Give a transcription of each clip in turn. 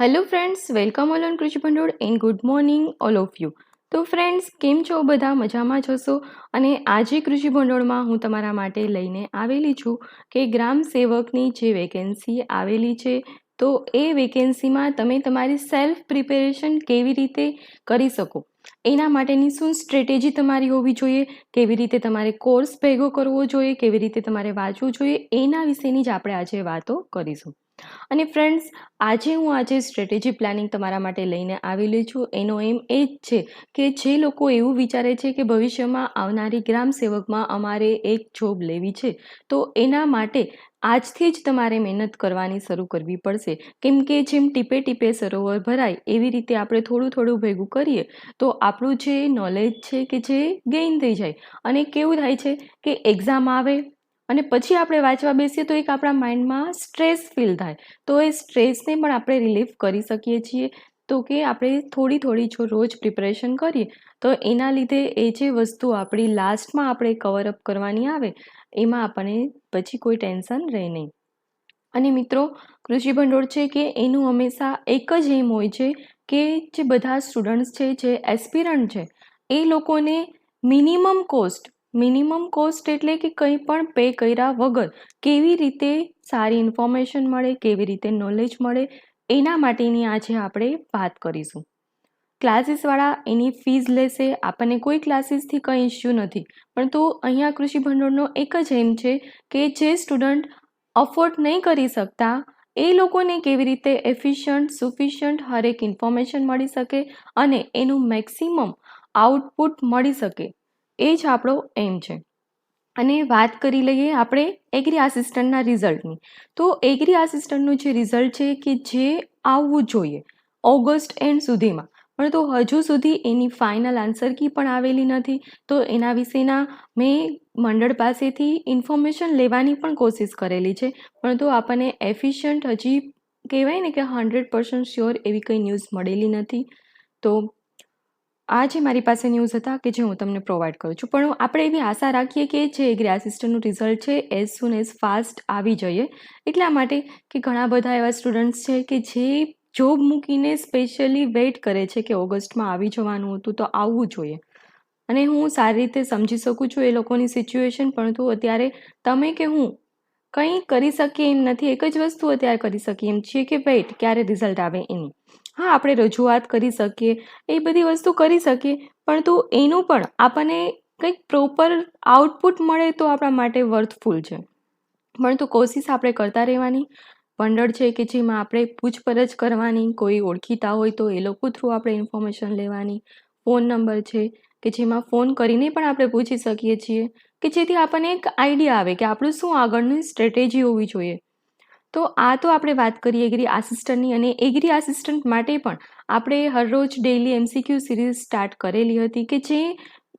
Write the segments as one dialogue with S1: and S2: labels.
S1: Hello friends welcome all on Krishi Bhandol and good morning all of you તો friends કેમ છો? બધા મજામાં જશો અને આજે કૃષિ ભંડોળમાં હું તમારા માટે લઈને આવેલી છું કે ગ્રામ સેવકની જે વેકેન્સી આવેલી છે, તો એ વેકેન્સીમાં તમે તમારી સેલ્ફ પ્રિપેરેશન કેવી રીતે કરી શકો? એના માટેની શું સ્ટ્રેટેજી તમારી હોવી જોઈએ? કેવી રીતે તમારે કોર્સ ભેગો કરવો જોઈએ? કેવી રીતે તમારે વાંચવું જોઈએ? એના વિશેની જ આપણે આજે વાતો કરીશું. અને ફ્રેન્ડ્સ આજે હું આજે સ્ટ્રેટેજી પ્લાનિંગ તમારા માટે લઈને આવેલી છું. એનો એમ એ જ છે કે જે લોકો એવું વિચારે છે કે ભવિષ્યમાં આવનારી ગ્રામ સેવકમાં અમારે એક જોબ લેવી છે, તો એના માટે આજથી જ તમારે મહેનત કરવાની શરૂ કરવી પડશે. કેમ કે જેમ ટીપે ટીપે સરોવર ભરાય, એવી રીતે આપણે થોડું થોડું ભેગું કરીએ, તો આપણું જે નોલેજ છે કે જે ગેઇન થઈ જાય. અને કેવું થાય છે કે એક્ઝામ આવે અને પછી આપણે વાંચવા બેસીએ તો એક આપણા માઇન્ડમાં સ્ટ્રેસ ફીલ થાય. તો એ સ્ટ્રેસને પણ આપણે રિલીફ કરી શકીએ છીએ. તો કે આપણે થોડી થોડી જો રોજ પ્રિપરેશન કરીએ, તો એના લીધે એ જે વસ્તુ આપણી લાસ્ટમાં આપણે કવરઅપ કરવાની આવે, એમાં આપણને પછી કોઈ ટેન્શન રહે નહીં. અને મિત્રો, કૃષિ ભંડોળ છે કે એનું હંમેશા એક જ એમ હોય છે કે જે બધા સ્ટુડન્ટ્સ છે, જે એસ્પિરન્ટ છે, એ લોકોને મિનિમમ કોસ્ટ મિનિમમ કોસ્ટ એટલે કે કંઈ પણ પે કર્યા વગર કેવી રીતે સારી ઇન્ફોર્મેશન મળે, કેવી રીતે નોલેજ મળે, એના માટેની આજે આપણે વાત કરીશું. ક્લાસીસવાળા એની ફીઝ લેશે, આપણને કોઈ ક્લાસીસથી કંઈ ઇસ્યુ નથી. પણ તો અહીંયા કૃષિ ભંડોળનો એક જ એમ છે કે જે સ્ટુડન્ટ અફોર્ડ નહીં કરી શકતા, એ લોકોને કેવી રીતે એફિશિયન્ટ સુફિશિયન્ટ હરેક ઇન્ફોર્મેશન મળી શકે અને એનું મેક્સિમમ આઉટપુટ મળી શકે. એ જ આપણો એમ છે. અને વાત કરી લઈએ આપણે એગ્રી આસિસ્ટન્ટના રિઝલ્ટની તો એગ્રી આસિસ્ટન્ટનું જે રિઝલ્ટ છે કે જે આવવું જોઈએ ઓગસ્ટ એન્ડ સુધીમાં. પણ તો હજુ સુધી એની ફાઇનલ આન્સર કી પણ આવેલી નથી. તો એના વિશેના મેં મંડળ પાસેથી ઇન્ફોર્મેશન લેવાની પણ કોશિશ કરેલી છે. પણ તો આપણને એફિશિયન્ટ હજી કહેવાય ને કે હંડ્રેડ પર્સન્ટ શ્યોર એવી કંઈ ન્યૂઝ મળેલી નથી. તો આ જે મારી પાસે ન્યૂઝ હતા કે જે હું તમને પ્રોવાઈડ કરું છું. પણ આપણે એવી આશા રાખીએ કે જે એગ્રી આસિસ્ટન્ટનું રિઝલ્ટ છે એઝ સુન એઝ ફાસ્ટ આવી જઈએ. એટલા માટે કે ઘણા બધા એવા સ્ટુડન્ટ્સ છે કે જે જોબ મૂકીને સ્પેશિયલી વેઇટ કરે છે કે ઓગસ્ટમાં આવી જવાનું હતું તો આવવું જોઈએ. અને હું સારી રીતે સમજી શકું છું એ લોકોની સિચ્યુએશન પરંતુ અત્યારે તમે કે હું કંઈ કરી શકીએ એમ નથી. એક જ વસ્તુ અત્યારે કરી શકીએ એમ છીએ કે વેઇટ ક્યારે રિઝલ્ટ આવે એની. હા, આપણે રજૂઆત કરી શકીએ, એ બધી વસ્તુ કરી શકીએ, પણ તો એનું પણ આપણને કંઈક પ્રોપર આઉટપુટ મળે તો આપણા માટે વર્થફુલ છે. પણ તો કોશિશ આપણે કરતા રહેવાની. પંડળ છે કે જેમાં આપણે પૂછપરછ કરવાની, કોઈ ઓળખીતા હોય તો એ લોકો થ્રુ આપણે ઇન્ફોર્મેશન લેવાની. ફોન નંબર છે કે જેમાં ફોન કરીને પણ આપણે પૂછી શકીએ છીએ. કે જેથી આપણને એક આઈડિયા આવે કે આપણું શું આગળની સ્ટ્રેટેજી હોવી જોઈએ. તો આ તો આપણે વાત કરીએ એગ્રી આસિસ્ટન્ટની અને એગ્રી આસિસ્ટન્ટ માટે પણ આપણે હરરોજ ડેઇલી એમસીક્યુ સિરીઝ સ્ટાર્ટ કરેલી હતી કે જે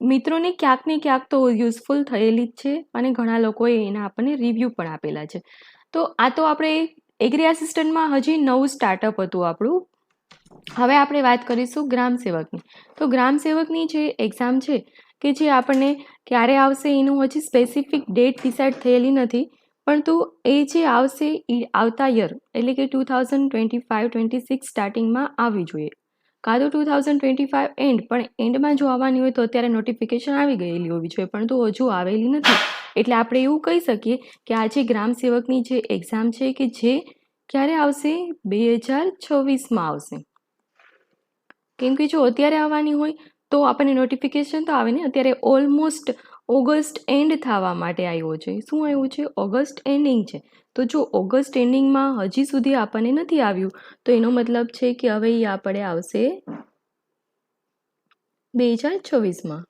S1: મિત્રોને ક્યાંક ને ક્યાંક તો યુઝફુલ થયેલી જ છે અને ઘણા લોકોએ એના આપણને રિવ્યૂ પણ આપેલા છે. તો આ તો આપણે એગ્રી આસિસ્ટન્ટમાં હજી નવું સ્ટાર્ટઅપ હતું આપણું. હવે આપણે વાત કરીશું ગ્રામ સેવકની. તો ગ્રામ સેવકની જે એક્ઝામ છે કે જે આપણને ક્યારે આવશે એનું હજી સ્પેસિફિક ડેટ ડિસાઇડ થયેલી નથી. પરંતુ એ જે આવશે એ આવતા યર એટલે કે two thousand twenty five twenty six સ્ટાર્ટિંગમાં આવવી જોઈએ. કાં તો two thousand twenty five end પણ એન્ડમાં જો આવવાની હોય તો અત્યારે નોટિફિકેશન આવી ગયેલી હોવી જોઈએ પણ તો હજુ આવેલી નથી. એટલે આપણે એવું કહી શકીએ કે આ જે ગ્રામ સેવકની જે એક્ઝામ છે કે જે ક્યારે આવશે? બે હજાર છવ્વીસમાં આવશે. કેમ કે જો અત્યારે આવવાની હોય તો આપણને નોટિફિકેશન તો આવે ને, અત્યારે ઓલમોસ્ટ ઓગસ્ટ એન્ડ થવા માટે આવ્યો છે. શું આવ્યું છે? ઓગસ્ટ એન્ડિંગ છે. તો જો ઓગસ્ટ એન્ડિંગમાં હજી સુધી આપણને નથી આવ્યું, તો એનો મતલબ છે કે હવે એ આપણે આવશે બે હજાર છવ્વીસમાં.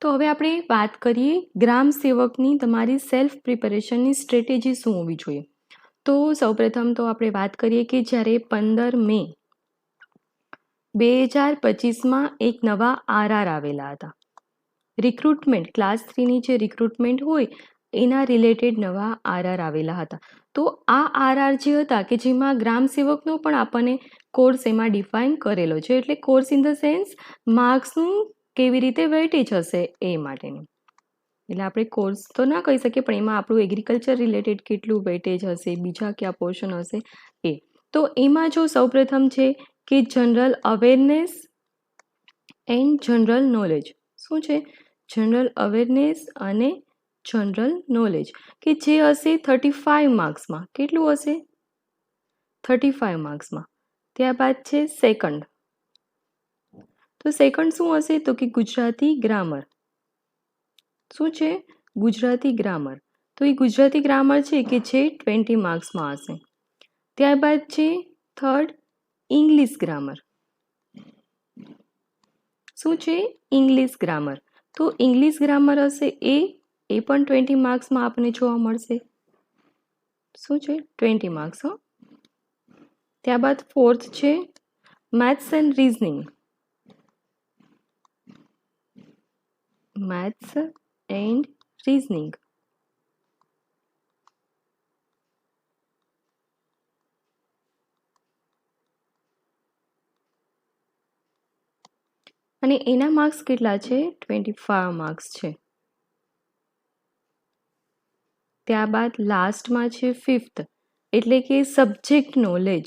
S1: તો હવે આપણે વાત કરીએ ગ્રામ સેવકની તમારી સેલ્ફ પ્રિપેરેશનની સ્ટ્રેટેજી શું હોવી જોઈએ. તો સૌપ્રથમ તો આપણે વાત કરીએ કે જ્યારે પંદર મે બે હજાર પચીસમાં એક નવા આરઆર આવેલા હતા. રિક્રુટમેન્ટ ક્લાસ થ્રીની જે રિક્રુટમેન્ટ હોય, એના રિલેટેડ નવા આરઆર આવેલા હતા. તો આ આરઆર જે હતા કે જેમાં ગ્રામ સેવકનો પણ આપણને કોર્સ એમાં ડિફાઇન કરેલો છે, એટલે કોર્સ ઇન ધ સેન્સ માર્ક્સનું કેવી રીતે વેઇટેજ હશે એ માટેનું. એટલે આપણે કોર્સ તો ના કહી શકીએ, પણ એમાં આપણું એગ્રીકલ્ચર રિલેટેડ કેટલું વેટેજ હશે, બીજા કયા પોર્શન હશે એ. તો એમાં જો સૌપ્રથમ છે કે general awareness and general knowledge. શું છે? જનરલ અવેરનેસ અને જનરલ નોલેજ. કે જે હશે થર્ટી ફાઇવ માર્ક્સમાં. કેટલું હશે? થર્ટી ફાઇવ માર્ક્સમાં. ત્યારબાદ છે સેકન્ડ. તો સેકન્ડ શું હશે? તો કે ગુજરાતી ગ્રામર. શું છે? ગુજરાતી ગ્રામર. તો એ ગુજરાતી ગ્રામર છે કે જે ટ્વેન્ટી માર્ક્સમાં હશે. ત્યારબાદ છે થર્ડ. ઇંગ્લિશ ગ્રામર શું છે? ઇંગ્લિશ ગ્રામર તો ઇંગ્લિશ ગ્રામર હશે એ એ પણ ટ્વેન્ટી માર્ક્સમાં આપને જોવા મળશે. શું છે? ટ્વેન્ટી માર્ક્સ હો. ત્યારબાદ ફોર્થ છે maths and reasoning maths and reasoning અને એના માર્ક્સ કેટલા છે? ટ્વેન્ટી ફાઈવ માર્ક્સ છે. ત્યારબાદ લાસ્ટમાં છે ફિફ્થ એટલે કે સબ્જેક્ટ નોલેજ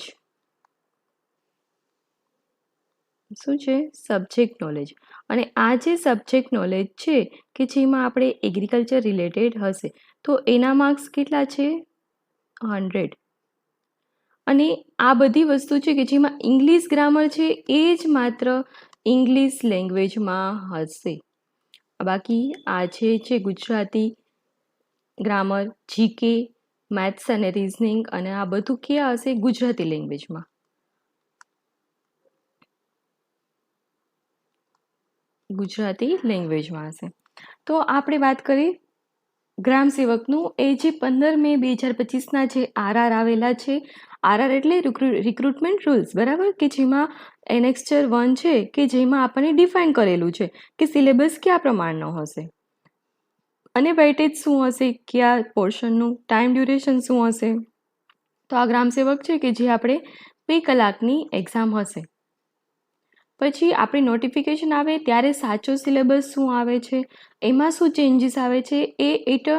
S1: શું છે? સબ્જેક્ટ નોલેજ અને આ જે સબ્જેક્ટ નોલેજ છે, કે જેમાં આપણે એગ્રીકલ્ચર રિલેટેડ હશે, તો એના માર્ક્સ કેટલા છે? હંડ્રેડ અને આ બધી વસ્તુ છે કે જેમાં ઇંગ્લિશ ગ્રામર છે, એ જ માત્ર ઇંગ્લિશ લેંગ્વેજમાં હશે. બાકી આ જે ગુજરાતી ગ્રામર જીકે મેથ્સ અને રિઝનિંગ અને આ બધું ક્યાં હશે? ગુજરાતી લેંગ્વેજમાં ગુજરાતી લેંગ્વેજમાં હશે. તો આપણે વાત કરી ગ્રામ સેવકનું. એ જે પંદર મે બે હજાર પચીસના જે આરઆર આવેલા છે આરઆર એટલે રિક્રુટમેન્ટ રૂલ્સ બરાબર? કે જેમાં એનેક્સચર વન છે, કે જેમાં આપણને ડિફાઇન કરેલું છે, કે સિલેબસ કયા પ્રમાણનો હશે? અને વેઇટેજ શું હશે? કયા પોર્શનનું ટાઈમ ડ્યુરેશન શું હશે? તો આ ગ્રામસેવક છે કે જે આપણે બે કલાકની એક્ઝામ હશે. પછી આપણે નોટિફિકેશન આવે, ત્યારે સાચો સિલેબસ શું આવે છે? એમાં શું ચેન્જીસ આવે છે? એ એટ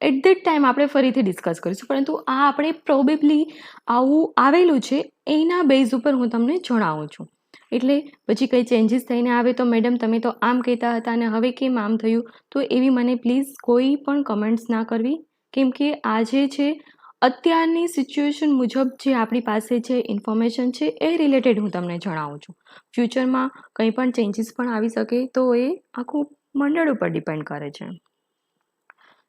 S1: એટ ધેટ ટાઈમ આપણે ફરીથી ડિસ્કસ કરીશું. પરંતુ આ આપણે પ્રોબેબલી આવું આવેલું છે, એના બેઝ ઉપર હું તમને જણાવું છું. એટલે પછી કંઈ ચેન્જીસ થઈને આવે તો મેડમ તમે તો આમ કહેતા હતા અને હવે કેમ આમ થયું? તો એવી મને પ્લીઝ કોઈ પણ કમેન્ટ્સ ના કરવી. કેમ કે આ છે, અત્યારની સિચ્યુએશન મુજબ જે આપણી પાસે જે ઇન્ફોર્મેશન છે એ રિલેટેડ હું તમને જણાવું છું. ફ્યુચરમાં કંઈ પણ ચેન્જીસ પણ આવી શકે તો એ આખું મંડળ ઉપર ડિપેન્ડ કરે છે.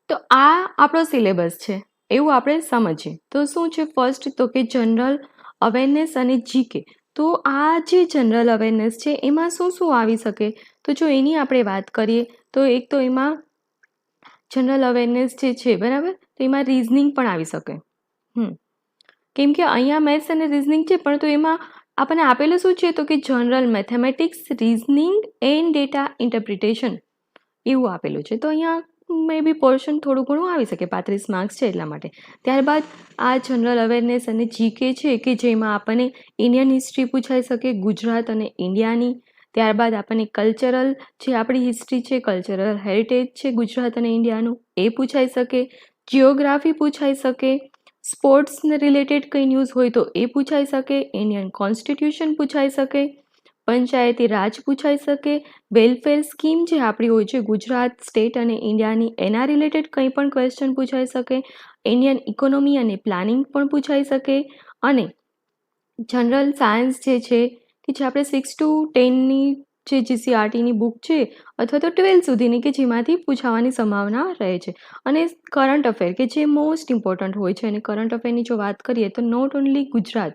S1: તો આ આપણો સિલેબસ છે. એવું આપણે સમજીએ. તો શું છે ફર્સ્ટ તો કે જનરલ અવેરનેસ અને જીકે તો આ જે જનરલ અવેરનેસ છે, એમાં શું શું આવી શકે? તો જો એની આપણે વાત કરીએ, તો એક તો એમાં જનરલ અવેરનેસ જે છે, બરાબર? તો એમાં રિઝનિંગ પણ આવી શકે. હમ. કેમ કે અહીંયા મેથ્સ અને રિઝનિંગ છે, પણ તો એમાં આપણને આપેલું શું છે? તો કે general mathematics reasoning and data interpretation એવું આપેલું છે. તો અહીંયા મે બી પોર્શન થોડું ઘણું આવી શકે, પાંત્રીસ માર્ક્સ છે એટલા માટે. ત્યારબાદ આ જનરલ અવેરનેસ અને જીકે છે કે જેમાં આપણને ઇન્ડિયન હિસ્ટ્રી પૂછાઈ શકે, ગુજરાત અને ઇન્ડિયાની ત્યારબાદ આપણને કલ્ચરલ જે આપણી હિસ્ટ્રી છે કલ્ચરલ હેરિટેજ છે, ગુજરાત અને ઇન્ડિયાનું એ પૂછાઈ શકે. જિયોગ્રાફી પૂછાઈ શકે. સ્પોર્ટ્સને રિલેટેડ કંઈ ન્યૂઝ હોય તો એ પૂછાઈ શકે. ઇન્ડિયન કોન્સ્ટિટ્યુશન પૂછાઈ શકે. પંચાયતી રાજ પૂછાઈ શકે? વેલફેર સ્કીમ જે આપણી હોય છે, ગુજરાત સ્ટેટ અને ઇન્ડિયાની એના રિલેટેડ કંઈ પણ ક્વેશ્ચન પૂછાઈ શકે? ઇન્ડિયન ઇકોનોમી અને પ્લાનિંગ પણ પૂછાઈ શકે? અને જનરલ સાયન્સ જે છે, કે જે આપણે સિક્સ ટુ ટેનની જે જીસીઆરટીની બુક છે, અથવા તો ટ્વેલ્થ સુધીની, કે જેમાંથી પૂછાવાની સંભાવના રહે છે. અને કરંટ અફેર કે જે મોસ્ટ ઇમ્પોર્ટન્ટ હોય છે, અને કરંટ અફેરની જો વાત કરીએ, તો not only Gujarat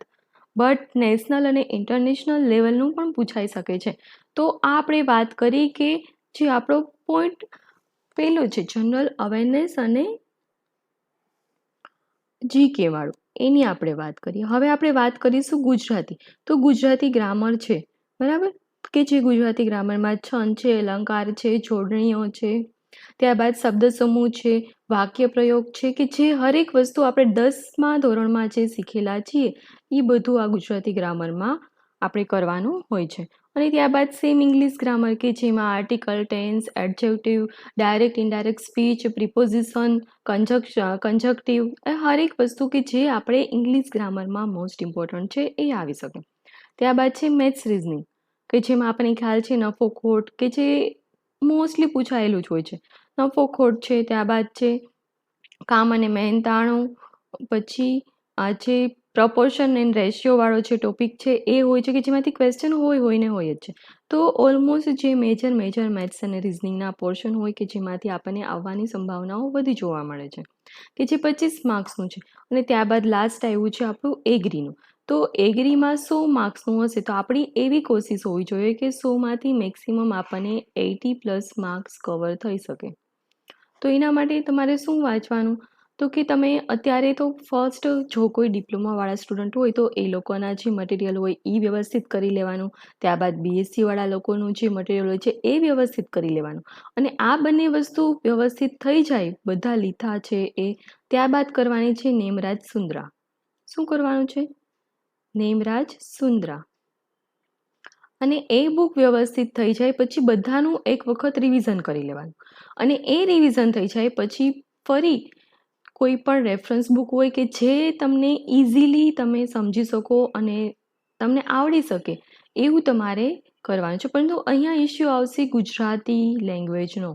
S1: but national અને ઇન્ટરનેશનલ લેવલનું પણ પૂછાઈ શકે છે. તો આ આપણે વાત કરી કે જે આપણો પોઈન્ટ પહેલો છે જનરલ અવેરનેસ અને જીકેવાળું એની આપણે વાત કરીએ. હવે આપણે વાત કરીશું ગુજરાતી. તો ગુજરાતી ગ્રામર છે. બરાબર? કે જે ગુજરાતી ગ્રામરમાં છંદ છે, અલંકાર છે, જોડણીઓ છે? ત્યારબાદ શબ્દ સમૂહ છે, વાક્ય પ્રયોગ છે કે જે હરેક વસ્તુ આપણે દસમા ધોરણમાં જે શીખેલા છીએ એ બધું આ ગુજરાતી ગ્રામરમાં આપણે કરવાનું હોય છે. અને ત્યારબાદ સેમ ઇંગ્લિશ ગ્રામર કે જેમાં article tense adjective direct indirect speech preposition conj conjunctive એ હરેક વસ્તુ કે જે આપણે ઇંગ્લિશ ગ્રામરમાં મોસ્ટ ઇમ્પોર્ટન્ટ છે એ આવી શકે. ત્યારબાદ છે મેથ્સ રિઝનિંગ કે જેમાં આપણને ખ્યાલ છે નફો ખોટ, કે જે મોસ્ટલી પૂછાયેલું જ હોય છે. નફો ખોટ છે ત્યારબાદ છે, કામ અને મહેનતાણું, પછી આ જે પ્રપોર્શન એન્ડ રેશિયોવાળો જે ટોપિક છે, એ હોય છે કે જેમાંથી ક્વેશ્ચન હોય હોય ને હોય જ છે. તો ઓલમોસ્ટ જે મેજર મેજર મેથ્સ અને રિઝનિંગના પોર્શન હોય કે જેમાંથી આપણને આવવાની સંભાવનાઓ વધી જોવા મળે છે. કે જે પચીસ માર્ક્સનું છે અને ત્યારબાદ લાસ્ટ આવ્યું છે આપણું એગ્રીનું તો એગ્રીમાં સો માર્ક્સનું હશે? તો આપણી એવી કોશિશ હોવી જોઈએ કે સોમાંથી મેક્સિમમ આપણને એટી પ્લસ માર્ક્સ કવર થઈ શકે. તો એના માટે તમારે શું વાંચવાનું? તો કે તમે અત્યારે તો ફર્સ્ટ જો કોઈ ડિપ્લોમાવાળા સ્ટુડન્ટ હોય તો એ લોકોના જે મટીરિયલ હોય એ વ્યવસ્થિત કરી લેવાનું. ત્યારબાદ બીએસસીવાળા લોકોનું જે મટીરિયલ હોય છે એ વ્યવસ્થિત કરી લેવાનું. અને આ બંને વસ્તુ વ્યવસ્થિત થઈ જાય, બધા લીધા છે એ, ત્યારબાદ કરવાની છે નેમરાજ સુંદરા. શું કરવાનું છે? નેમરાજ સુંદરા. અને એ બુક વ્યવસ્થિત થઈ જાય પછી બધાનું એક વખત રિવિઝન કરી લેવાનું. અને એ રિવિઝન થઈ જાય પછી ફરી કોઈ પણ રેફરન્સ બુક હોય કે જે તમને ઇઝીલી તમે સમજી શકો અને તમને આવડી શકે, એવું તમારે કરવાનું છે. પરંતુ અહીંયા ઇસ્યુ આવશે ગુજરાતી લેંગ્વેજનો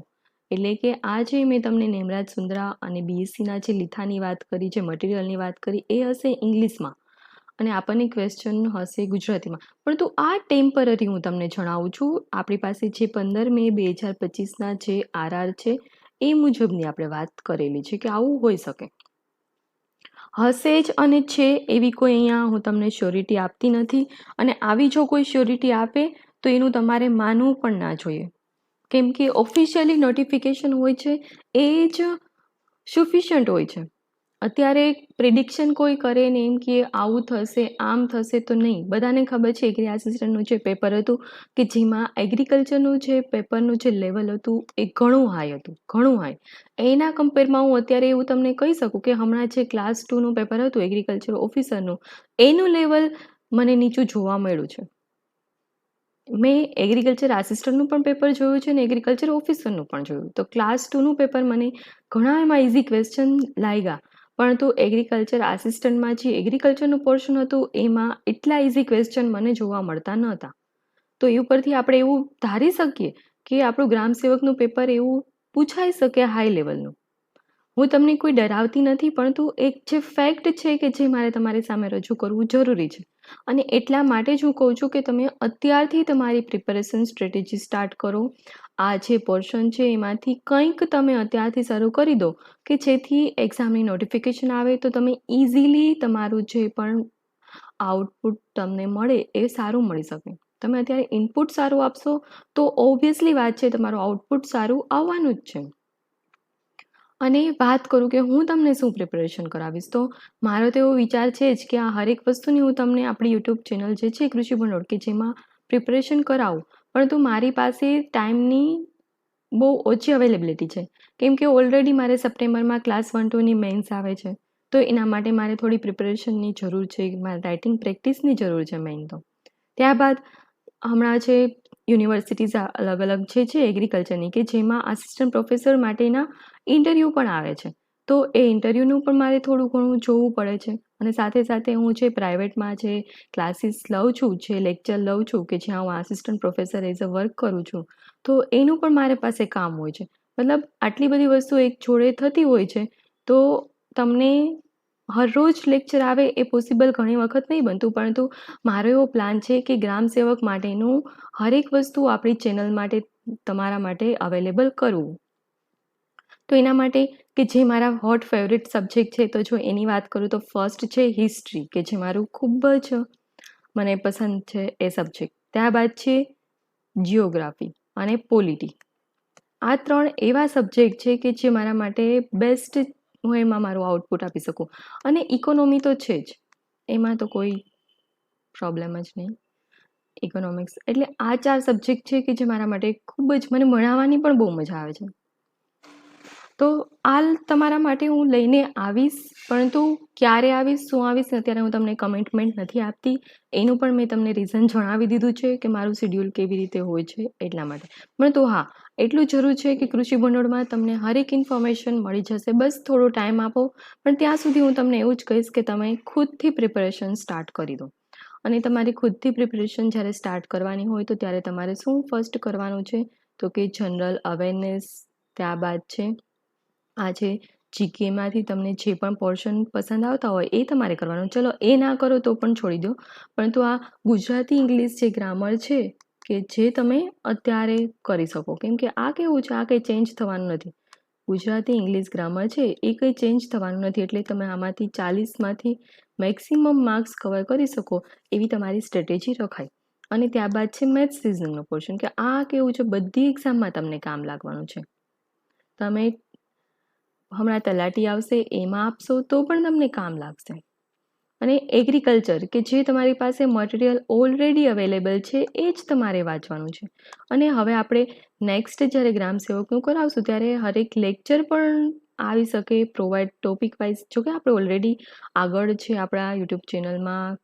S1: એટલે કે આ જે મેં તમને નેમરાજ સુંદરા અને બીએસસીના જે લીથાની વાત કરી, જે મટીરિયલની વાત કરી, એ હશે ઇંગ્લિશમાં અને આપણને ક્વેશ્ચન હશે ગુજરાતીમાં. પરંતુ આ ટેમ્પરરી હું તમને જણાવું છું, આપણી પાસે જે પંદર મે બે હજાર પચીસના જે આરઆર છે, એ મુજબની આપણે વાત કરેલી છે કે આવું હોઈ શકે. હશે જ અને છે એવી કોઈ અહીંયા હું તમને શ્યોરિટી આપતી નથી અને આવી જો કોઈ શ્યોરિટી આપે, તો એનું તમારે માનવું પણ ના જોઈએ. કેમ કે ઓફિશિયલી નોટિફિકેશન હોય છે, એ જ સફિશિયન્ટ હોય છે. અત્યારે પ્રિડિક્શન કોઈ કરે ને એમ કે આવું થશે, આમ થશે તો નહીં. બધાને ખબર છે એગ્રી આસિસ્ટન્ટનું જે પેપર હતું કે જેમાં એગ્રીકલ્ચરનું જે પેપરનું જે લેવલ હતું એ ઘણું હાઈ હતું, ઘણું હાઈ એના કમ્પેરમાં હું અત્યારે એવું તમને કહી શકું કે હમણાં જે ક્લાસ ટુનું પેપર હતું એગ્રીકલ્ચર ઓફિસરનું એનું લેવલ મને નીચું જોવા મળ્યું છે. મેં એગ્રીકલ્ચર આસિસ્ટન્ટનું પણ પેપર જોયું છે અને એગ્રીકલ્ચર ઓફિસરનું પણ જોયું. તો ક્લાસ ટુનું પેપર મને ઘણા એમાં ઇઝી ક્વેશ્ચન લાગ્યા. પરંતુ એગ્રીકલ્ચર આસિસ્ટન્ટમાં જે એગ્રીકલ્ચરનું પોર્શન હતું, એમાં એટલા ઇઝી ક્વેશ્ચન મને જોવા મળતા નહોતા. તો એ ઉપરથી આપણે એવું ધારી શકીએ કે આપણું ગ્રામ સેવકનું પેપર એવું પૂછાઈ શકે હાઈ લેવલનું હું તમને કોઈ ડરાવતી નથી, પરંતુ એક જે ફેક્ટ છે કે જે મારે તમારી સામે રજૂ કરવું જરૂરી છે. અને એટલા માટે જ હું કહું છું કે તમે અત્યારથી તમારી પ્રિપેરેશન સ્ટ્રેટેજી સ્ટાર્ટ કરો. આ જે પોર્શન છે એમાંથી કંઈક તમે અત્યારથી શરૂ કરી દો કે જેથી એક્ઝામની નોટિફિકેશન આવે તો તમે ઇઝીલી તમારું જે પણ આઉટપુટ તમને મળે એ સારું મળી શકે. તમે અત્યારે ઇનપુટ સારું આપશો તો ઓબ્વિયસલી વાત છે તમારું આઉટપુટ સારું આવવાનું જ છે. અને વાત કરું કે હું તમને શું પ્રિપેરેશન કરાવીશ? તો મારો તો એવો વિચાર છે જ કે આ હરેક વસ્તુની હું તમને આપણી યુટ્યુબ ચેનલ જે છે, કૃષિ ભંડોળ કે જેમાં પ્રિપેરેશન કરાવું. પરંતુ મારી પાસે ટાઈમની બહુ ઓછી અવેલેબિલિટી છે. કેમ કે ઓલરેડી મારે સપ્ટેમ્બરમાં ક્લાસ વન ટુની મેન્સ આવે છે. તો એના માટે મારે થોડી પ્રિપરેશનની જરૂર છે. મારે રાઇટિંગ પ્રેક્ટિસની જરૂર છે મેઇન તો. ત્યારબાદ હમણાં જે યુનિવર્સિટીઝ અલગ અલગ જે છે એગ્રીકલ્ચરની કે જેમાં આસિસ્ટન્ટ પ્રોફેસર માટેના ઇન્ટરવ્યૂ પણ આવે છે. તો એ ઇન્ટરવ્યૂનું પણ મારે થોડું ઘણું જોવું પડે છે. અને સાથે સાથે હું જે પ્રાઇવેટમાં જે ક્લાસીસ લઉં છું, જે લેક્ચર લઉં છું કે જ્યાં હું assistant professor as a work કરું છું, તો એનું પણ મારે પાસે કામ હોય છે. મતલબ આટલી બધી વસ્તુ એક જોડે થતી હોય છે, તો તમને હરરોજ લેક્ચર આવે એ પોસિબલ ઘણી વખત નહીં બનતું, પરંતુ મારો એવો પ્લાન છે કે ગ્રામ સેવક માટેનું હરેક વસ્તુ આપણી ચેનલ માટે, તમારા માટે અવેલેબલ કરવું તો એના માટે કે જે મારા હોટ ફેવરેટ સબ્જેક્ટ છે, તો જો એની વાત કરું તો ફર્સ્ટ છે હિસ્ટ્રી કે જે મારું ખૂબ જ મને પસંદ છે એ સબ્જેક્ટ ત્યારબાદ છે જિયોગ્રાફી અને પોલિટી આ ત્રણ એવા સબ્જેક્ટ છે કે જે મારા માટે બેસ્ટ હું એમાં મારું આઉટપુટ આપી શકું. અને ઇકોનોમી તો છે જ. એમાં તો કોઈ પ્રોબ્લેમ જ નહીં. ઇકોનોમિક્સ એટલે આ ચાર સબ્જેક્ટ છે કે જે મારા માટે ખૂબ જ, મને ભણાવવાની પણ બહુ મજા આવે છે. તો હાલ તમારા માટે હું લઈને આવીશ, પરંતુ ક્યારે આવીશ, શું આવીશ, અત્યારે હું તમને કમિટમેન્ટ નથી આપતી. એનું પણ મેં તમને રીઝન જણાવી દીધું છે કે મારું શેડ્યુલ કેવી રીતે હોય છે, એટલા માટે. પરંતુ હા એટલું જરૂર છે કે કૃષિ ભંડોળમાં તમને હરેક ઇન્ફોર્મેશન મળી જશે. બસ થોડો ટાઈમ આપો, પણ ત્યાં સુધી હું તમને એવું જ કહીશ કે તમે ખુદથી પ્રિપેરેશન સ્ટાર્ટ કરી દો. અને તમારી ખુદથી પ્રિપેરેશન જ્યારે સ્ટાર્ટ કરવાની હોય તો ત્યારે તમારે શું ફર્સ્ટ કરવાનું છે? તો કે જનરલ અવેરનેસ ત્યારબાદ છે, આ છે જીકેમાંથી તમને જે પણ પોર્શન પસંદ આવતા હોય એ તમારે કરવાનું. ચલો, એ ના કરો તો પણ છોડી દો. પરંતુ આ ગુજરાતી ઇંગ્લિશ જે ગ્રામર છે કે જે તમે અત્યારે કરી શકો. કેમ કે આ કેવું છે? આ કંઈ ચેન્જ થવાનું નથી. ગુજરાતી ઇંગ્લિશ ગ્રામર છે, એ કંઈ ચેન્જ થવાનું નથી. એટલે તમે આમાંથી ચાલીસમાંથી મેક્સિમમ માર્ક્સ કવર કરી શકો એવી તમારી સ્ટ્રેટેજી રખાય. અને ત્યારબાદ છે મેથ્સ રિઝનિંગનો પોર્શન કે આ કેવું છે? બધી એક્ઝામમાં તમને કામ લાગવાનું છે. તમે હમણાં તલાટી આવશે, એમાં આપશો તો પણ તમને કામ લાગશે. અને એગ્રીકલ્ચર કે જે તમારી પાસે મટીરિયલ ઓલરેડી અવેલેબલ છે, એ જ તમારે વાંચવાનું છે. અને હવે આપણે નેક્સ્ટ જ્યારે ગ્રામ સેવકનું કરાવશું ત્યારે હરેક લેક્ચર પણ આવી શકે પ્રોવાઈડ ટોપિક વાઇઝ જોકે આપણે ઓલરેડી આગળ છે આપણા યુટ્યુબ ચેનલમાં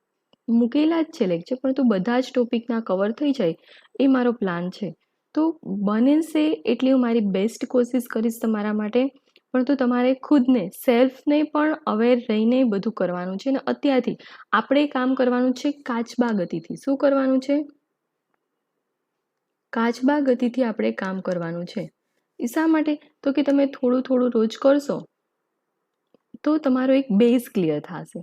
S1: મૂકેલા જ છે લેક્ચર પરંતુ બધા જ ટોપિકના કવર થઈ જાય, એ મારો પ્લાન છે. તો બને છે એટલી હું મારી બેસ્ટ કોશિશ કરીશ તમારા માટે પરંતુ તમારે ખુદને સેલ્ફને પણ અવેર રહીને બધું કરવાનું છે અને અત્યારથી આપણે કામ કરવાનું છે કાચબા ગતિથી. શું કરવાનું છે? કાચબા ગતિથી આપણે કામ કરવાનું છે. એ શા માટે? તો કે તમે થોડું થોડું રોજ કરશો તો તમારો એક બેઝ ક્લિયર થશે.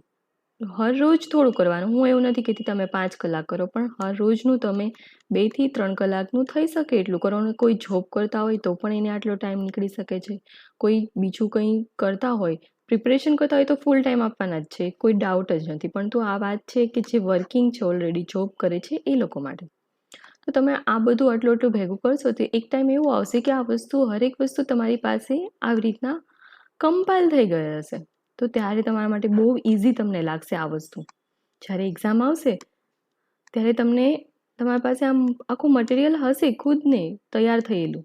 S1: હર રોજ થોડું કરવાનું. હું એવું નથી કહેતી તમે પાંચ કલાક કરો, પણ હર રોજનું તમે બેથી ત્રણ કલાકનું થઈ શકે એટલું. કરો અને કોઈ જોબ કરતા હોય તો પણ એને આટલો ટાઈમ નીકળી શકે છે. કોઈ બીજું કંઈ કરતા હોય પ્રિપરેશન કરતા હોય તો ફૂલ ટાઈમ આપવાના જ છે. કોઈ ડાઉટ જ નથી. પણ તો આ વાત છે કે જે વર્કિંગ છે ઓલરેડી જોબ કરે છે એ લોકો માટે. તો તમે આ બધું આટલું આટલું ભેગું કરશો તો એક ટાઈમ એવું આવશે કે આ વસ્તુ, હરેક વસ્તુ તમારી પાસે આવી રીતના કમ્પાઇલ થઈ ગઈ હશે. તો ત્યારે તમારા માટે બહુ ઇઝી તમને લાગશે આ વસ્તુ. જ્યારે એક્ઝામ આવશે, ત્યારે તમને તમારી પાસે આમ આખું મટીરિયલ હશે ખુદને તૈયાર થયેલું.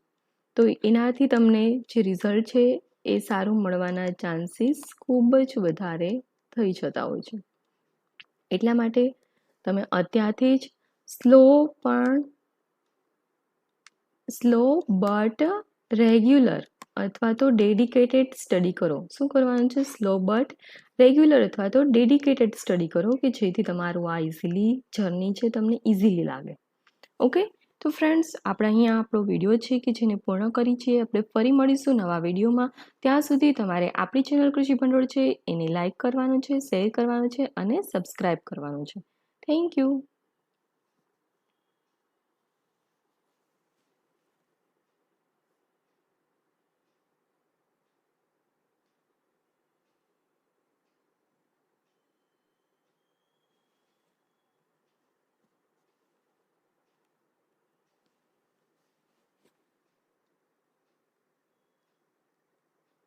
S1: તો એનાથી તમને જે રિઝલ્ટ છે એ સારું મળવાના ચાન્સીસ ખૂબ જ વધારે થઈ જતા હોય છે. એટલા માટે તમે અત્યારથી જ સ્લો પણ સ્લો બટ રેગ્યુલર અથવા તો ડેડિકેટેડ સ્ટડી કરો. શું કરવાનું છે? સ્લો બટ રેગ્યુલર અથવા તો ડેડિકેટેડ સ્ટડી કરો કે જેથી તમારું આ ઇઝીલી જર્ની છે તમને ઇઝીલી લાગે. ઓકે તો ફ્રેન્ડ્સ આપણે અહીંયા આપણો વીડિયો છે કે જેને પૂર્ણ કરી છીએ આપણે ફરી મળીશું નવા વિડીયોમાં ત્યાં સુધી તમારે આપણી ચેનલ કૃષિ ભંડોળ છે એને લાઇક કરવાનું છે શેર કરવાનું છે અને સબસ્ક્રાઈબ કરવાનું છે. Thank you